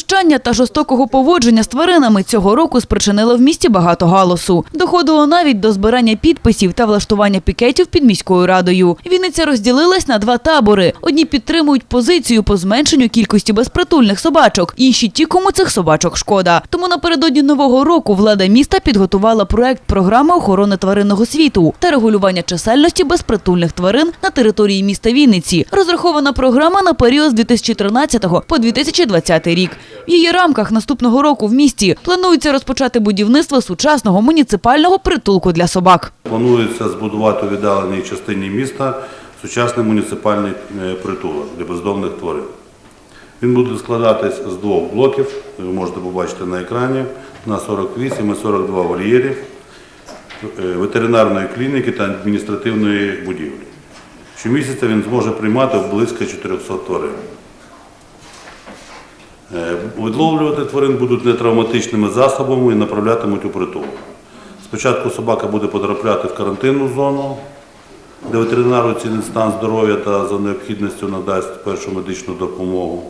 Знущання та жорстокого поводження з тваринами цього року спричинило в місті багато галасу. Доходило навіть до збирання підписів та влаштування пікетів під міською радою. Вінниця розділилась на два табори. Одні підтримують позицію по зменшенню кількості безпритульних собачок, інші ті, кому цих собачок шкода. Тому напередодні нового року влада міста підготувала проект програми охорони тваринного світу та регулювання чисельності безпритульних тварин на території міста Вінниці. Розрахована програма на період з 2013 по 2020 рік. В її рамках наступного року в місті планується розпочати будівництво сучасного муніципального притулку для собак. Планується збудувати у віддаленій частині міста сучасний муніципальний е, притулок для бездомних тварин. Він буде складатись з двох блоків, ви можете побачити на екрані, на 48 і 42 вольєрів, е, ветеринарної клініки та адміністративної будівлі. Щомісяця він зможе приймати близько 400 тварин. Е, Відловлювати тварин будуть нетравматичними засобами і направлятимуть у притулок. Спочатку собака буде потрапляти в карантинну зону, де ветеринар оцінить стан здоров'я та за необхідністю надасть першу медичну допомогу.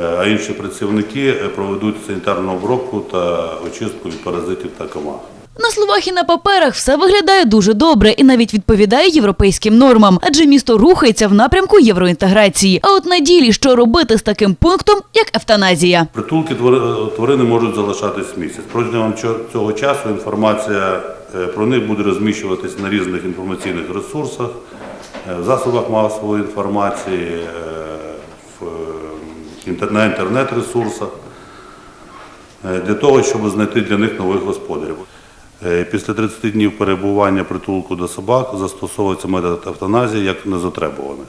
Е, А інші працівники е, проведуть санітарну обробку та очистку від паразитів та комах. На словах і на паперах все виглядає дуже добре і навіть відповідає європейським нормам, адже місто рухається в напрямку євроінтеграції. А от на ділі, що робити з таким пунктом, як евтаназія. Притулки тварини можуть залишатись місяць. Протягом цього часу інформація е, про них буде розміщуватись на різних інформаційних ресурсах, е, в засобах масової інформації, е, на інтернет-ресурсах для того, щоб знайти для них нових господарів. Е, Після 30 днів перебування притулку до собак застосовується метод евтаназії як незатребуваних.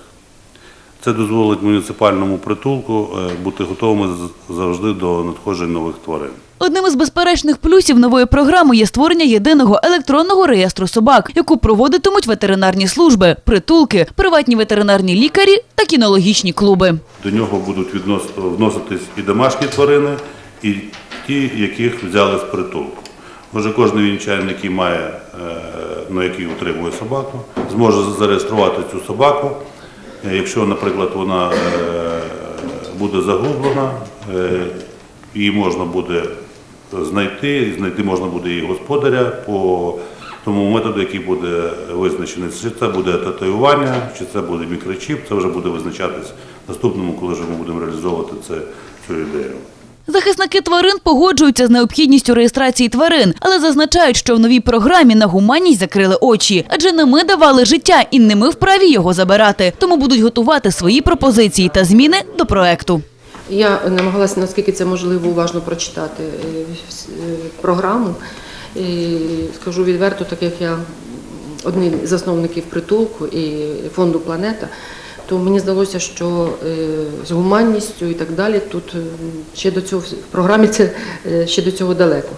Це дозволить муніципальному притулку е, бути готовими завжди до надходжень нових тварин. Одним із безперечних плюсів нової програми є створення єдиного електронного реєстру собак, яку проводитимуть ветеринарні служби, притулки, приватні ветеринарні лікарі та кінологічні клуби. До нього будуть віднос- вноситись і домашні тварини, і ті, яких взяли з притулку. Отже, кожен вінчанин, який має, ну, який утримує собаку, зможе зареєструвати цю собаку. Е, Якщо, наприклад, вона е, буде загублена, її можна буде знайти, знайти можна буде її господаря по тому методу, який буде визначений. Чи це буде татуювання, чи це буде мікрочіп, це вже буде визначатись наступному, коли ми будемо реалізовувати це, цю ідею. Захисники тварин погоджуються з необхідністю реєстрації тварин, але зазначають, що в новій програмі на гуманність закрили очі, адже не ми давали життя і не ми вправі його забирати. Тому будуть готувати свої пропозиції та зміни до проекту. Я намагалася, наскільки це можливо, уважно прочитати е, е, програму. І скажу відверто, так як я один з засновників притулку і фонду Планета, то мені здалося, що е, з гуманністю і так далі тут е, ще до цього в програмі це е, ще до цього далеко.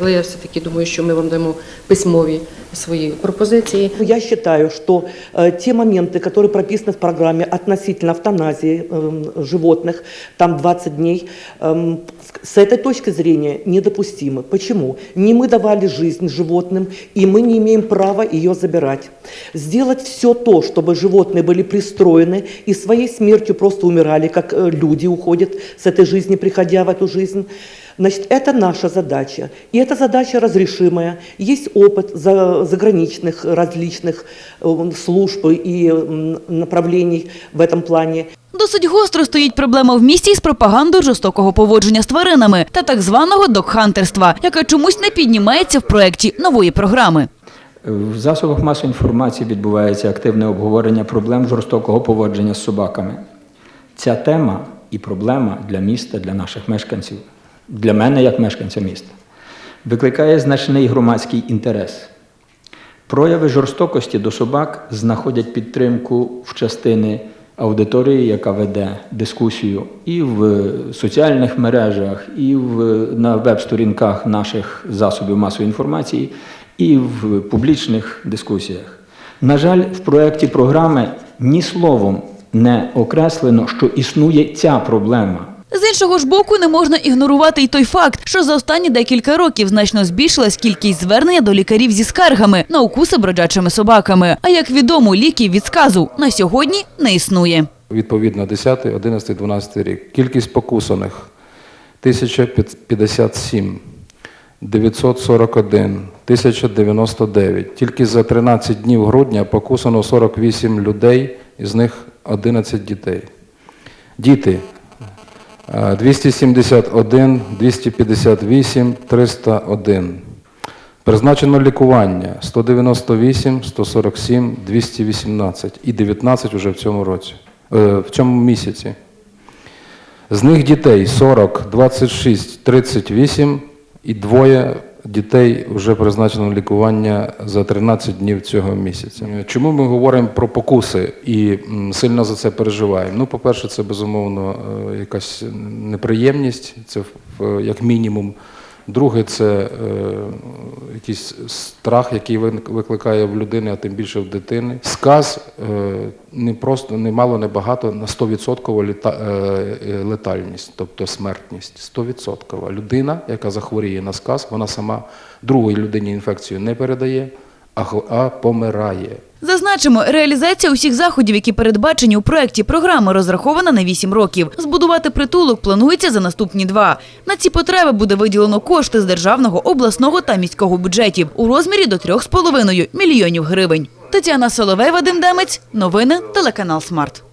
Але я все-таки думаю, що ми вам дамо письмові свої пропозиції. Я считаю, что э, те моменты, которые прописаны в программе относительно эвтаназии эм, животных, там 20 дней, эм, с этой точки зрения недопустимы. Почему? Не мы давали жизнь животным, и мы не имеем права ее забирать. Сделать все то, чтобы животные были пристроены и своей смертью просто умирали, как э, люди уходят с этой жизни, приходя в эту жизнь. Значит, это наша задача. И эта задача разрешимая. Есть опыт за- заграничных различных э, служб и м, направлений в этом плане. Досить гостро стоїть проблема в місті із пропагандою жорстокого поводження з тваринами та так званого докхантерства, яка чомусь не піднімається в проєкті нової програми. В засобах масової інформації відбувається активне обговорення проблем жорстокого поводження з собаками. Ця тема і проблема для міста, для наших мешканців, для мене як мешканця міста, викликає значний громадський інтерес. Прояви жорстокості до собак знаходять підтримку в частини аудиторії, яка веде дискусію і в соціальних мережах, і в, на веб-сторінках наших засобів масової інформації, і в публічних дискусіях. На жаль, в проєкті програми ні словом не окреслено, що існує ця проблема. З іншого ж боку, не можна ігнорувати й той факт, що за останні декілька років значно збільшилась кількість звернення до лікарів зі скаргами на укуси бродячими собаками. А як відомо, ліків від сказу на сьогодні не існує. Відповідно, 10, 11, 12 рік. Кількість покусаних 1057, 941, 1099. Тільки за 13 днів грудня покусано 48 людей, із них 11 дітей. Діти 271, 258, 301. Призначено лікування 198, 147, 218 і 19 уже в цьому році, е, в цьому місяці. З них дітей 40, 26, 38 і двоє дітей вже призначено лікування за 13 днів цього місяця. Чому ми говоримо про покуси і сильно за це переживаємо? Ну, по-перше, це безумовно е, якась неприємність, це в- як мінімум. Друге, це е, якийсь страх, який викликає в людини, а тим більше в дитини. Сказ е, не просто не мало, не багато на 100% літа, е, летальність, тобто смертність. 100%. Людина, яка захворіє на сказ, вона сама другій людині інфекцію не передає, а помирає. Зазначимо, реалізація усіх заходів, які передбачені у проєкті програми, розрахована на 8 років. Збудувати притулок планується за наступні два. На ці потреби буде виділено кошти з державного, обласного та міського бюджетів у розмірі до 3,5 мільйонів гривень. Тетяна Соловей, Вадим Демець. Новини телеканал Смарт.